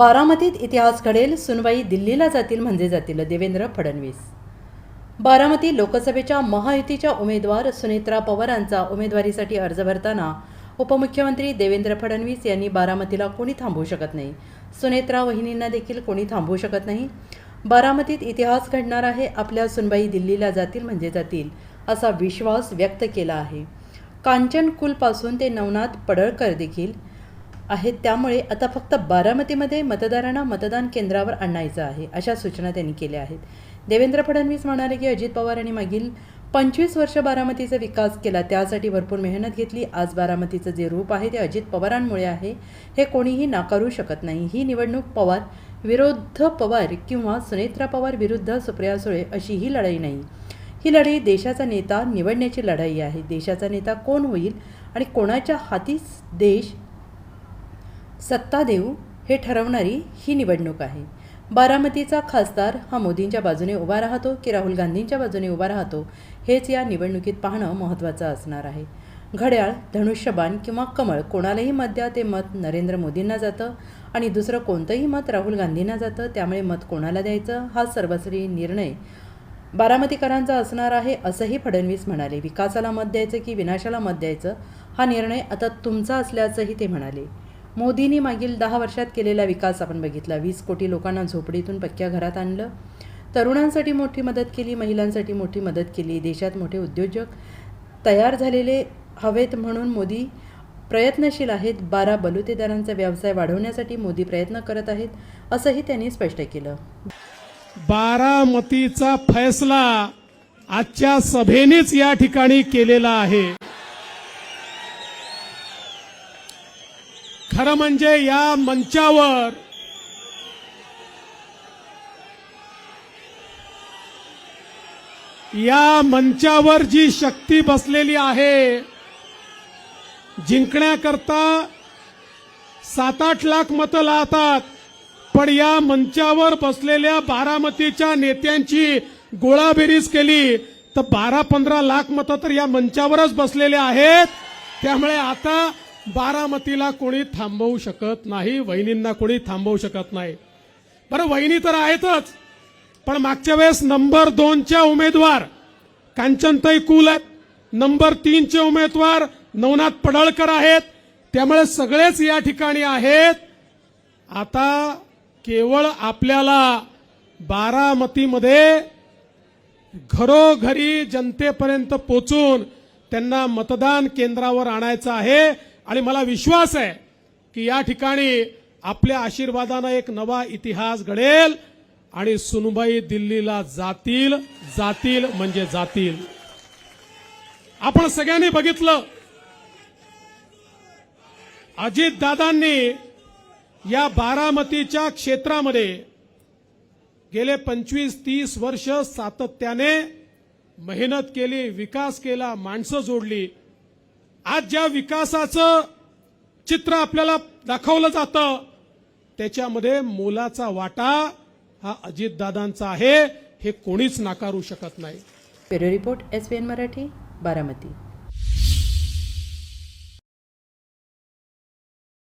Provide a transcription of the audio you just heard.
बारामतीत इतिहास घडेल सुनवाई दिल्लीला जातील म्हणजे जातील देवेंद्र फडणवीस. बारामती लोकसभेच्या महायुतीच्या उमेदवार सुनेत्रा पवारांचा उमेदवारीसाठी अर्ज भरताना उपमुख्यमंत्री देवेंद्र फडणवीस यांनी बारामतीला कोणी थांबवू शकत नाही? सुनेत्रा वहिनींना देखील कोणी थांबवू शकत नाही? बारामतीत इतिहास घडणार आहे आपल्या सुनबाई दिल्लीला जातील म्हणजे जातील असा विश्वास व्यक्त केला आहे. कांचन कुलपासून ते नवनाथ पडळकर देखील आहेत. त्यामुळे आता फक्त बारामतीमध्ये मतदारांना मतदान केंद्रावर आणायचं आहे अशा सूचना त्यांनी केल्या आहेत. देवेंद्र फडणवीस म्हणाले की अजित पवार यांनी मागील पंचवीस वर्ष बारामतीचा विकास केला. त्यासाठी भरपूर मेहनत घेतली. आज बारामतीचं जे रूप आहे ते अजित पवारांमुळे आहे. हे कोणीही नाकारू शकत नाही. ही निवडणूक पवार विरुद्ध पवार किंवा सुनेत्रा पवार विरुद्ध सुप्रिया सुळे अशी ही लढाई नाही. ही लढाई देशाचा नेता निवडण्याची लढाई आहे. देशाचा नेता कोण होईल आणि कोणाच्या हातीच देश सत्ता देऊ हे ठरवणारी ही निवडणूक आहे. बारामतीचा खासदार हा मोदींच्या बाजूने उभा राहतो की राहुल गांधींच्या बाजूने उभा राहतो हेच या निवडणुकीत पाहणं महत्त्वाचं असणार आहे. घड्याळ धनुष्यबाण किंवा कमळ कोणालाही मत द्या ते मत नरेंद्र मोदींना जातं आणि दुसरं कोणतंही मत राहुल गांधींना जातं त्यामुळे मत कोणाला द्यायचं हा सर्वस्वी निर्णय बारामतीकरांचा असणार आहे असंही फडणवीस म्हणाले. विकासाला मत द्यायचं की विनाशाला मत द्यायचं हा निर्णय आता तुमचा असल्याचंही ते म्हणाले. मोदींनी मागील दहा वर्षात केलेला विकास आपण बघितला. वीस कोटी लोकांना झोपडीतून पक्क्या घरात आणलं. तरुणांसाठी मोठी मदत केली महिलांसाठी मोठी मदत केली देशात मोठे उद्योजक तयार झालेले हवेत म्हणून मोदी प्रयत्नशील आहेत. बारा बलुतेदारांचा व्यवसाय वाढवण्यासाठी मोदी प्रयत्न करत आहेत असंही त्यांनी स्पष्ट केलं. बारामतीचा फैसला आजच्या सभेनेच या ठिकाणी केलेला आहे. खरं म्हणजे या मंचावर या मंचावर जी शक्ती बसलेली आहे जिंकण्याकरता सात आठ लाख मतं लावतात पण या मंचावर बसलेल्या बारामतीच्या नेत्यांची गोळाबेरीज केली तर बारा पंधरा लाख मतं तर या मंचावरच बसलेले आहेत. त्यामुळे आता बारामतीला कोणी थांबवू शकत नाही वहिनींना कोणी थांबवू शकत नाही. बरं वहिनी तर आहेतच पण मागच्या वेळेस नंबर दोनच्या उमेदवार कांचनताई कुल आहेत. नंबर तीनचे उमेदवार नवनाथ पडळकर आहेत. त्यामुळे सगळेच या ठिकाणी आहेत. आता केवळ आपल्याला बारामतीमध्ये घरोघरी जनतेपर्यंत पोचून त्यांना मतदान केंद्रावर आणायचं आहे. आणि मला विश्वास आहे की या ठिकाणी आपल्या आशीर्वादानं एक नवा इतिहास घडेल आणि सुनबाई दिल्लीला जातील जातील म्हणजे जातील. आपण सगळ्यांनी बघितलं अजितदादांनी या बारामतीच्या क्षेत्रामध्ये गेले पंचवीस तीस वर्ष सातत्याने मेहनत केली विकास केला माणसं जोडली. आज ज्या विकासाचं चित्र आपल्याला दाखवलं जातं त्याच्यामध्ये मोलाचा वाटा हा अजितदादांचा आहे हे कोणीच नाकारू शकत नाही. Bureau report S Marathi Baramati.